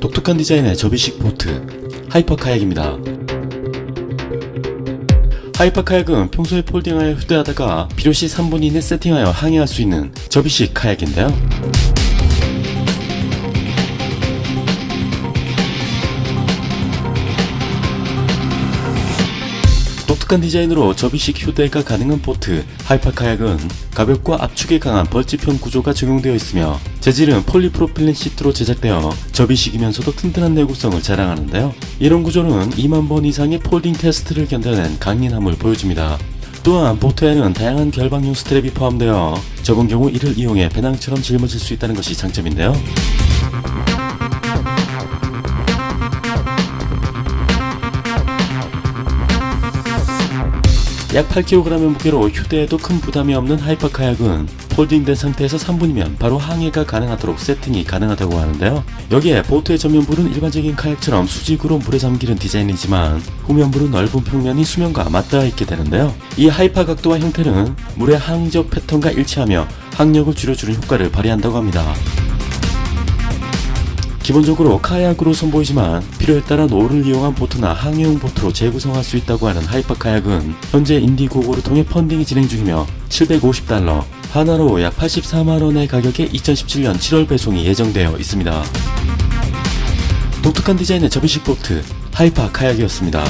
독특한 디자인의 접이식 보트 하이퍼 카약입니다. 하이퍼 카약은 평소에 폴딩하여 휴대하다가 필요시 3분 이내 세팅하여 항해할 수 있는 접이식 카약인데요. 독특한 디자인으로 접이식 휴대가 가능한 보트 하이퍼 카약은 가볍고 압축에 강한 벌집형 구조가 적용되어 있으며 재질은 폴리프로필렌 시트로 제작되어 접이식이면서도 튼튼한 내구성을 자랑하는데요. 이런 구조는 2만 번 이상의 폴딩 테스트를 견뎌낸 강인함을 보여줍니다. 또한 보트에는 다양한 결방용 스트랩이 포함되어 적은 경우 이를 이용해 배낭처럼 짊어질 수 있다는 것이 장점인데요. 약 8kg의 무게로 휴대에도 큰 부담이 없는 하이퍼 카약은 폴딩된 상태에서 3분이면 바로 항해가 가능하도록 세팅이 가능하다고 하는데요. 여기에 보트의 전면부는 일반적인 카약처럼 수직으로 물에 잠기는 디자인이지만 후면부는 넓은 평면이 수면과 맞닿아 있게 되는데요. 이 하이퍼 각도와 형태는 물의 항적 패턴과 일치하며 항력을 줄여주는 효과를 발휘한다고 합니다. 기본적으로 카약으로 선보이지만 필요에 따라 노를 이용한 보트나 항해용 보트로 재구성할 수 있다고 하는 하이퍼 카약은 현재 인디고고를 통해 펀딩이 진행 중이며 750달러 하나로 약 84만원의 가격에 2017년 7월 배송이 예정되어 있습니다. 독특한 디자인의 접이식 보트 하이퍼 카약이었습니다.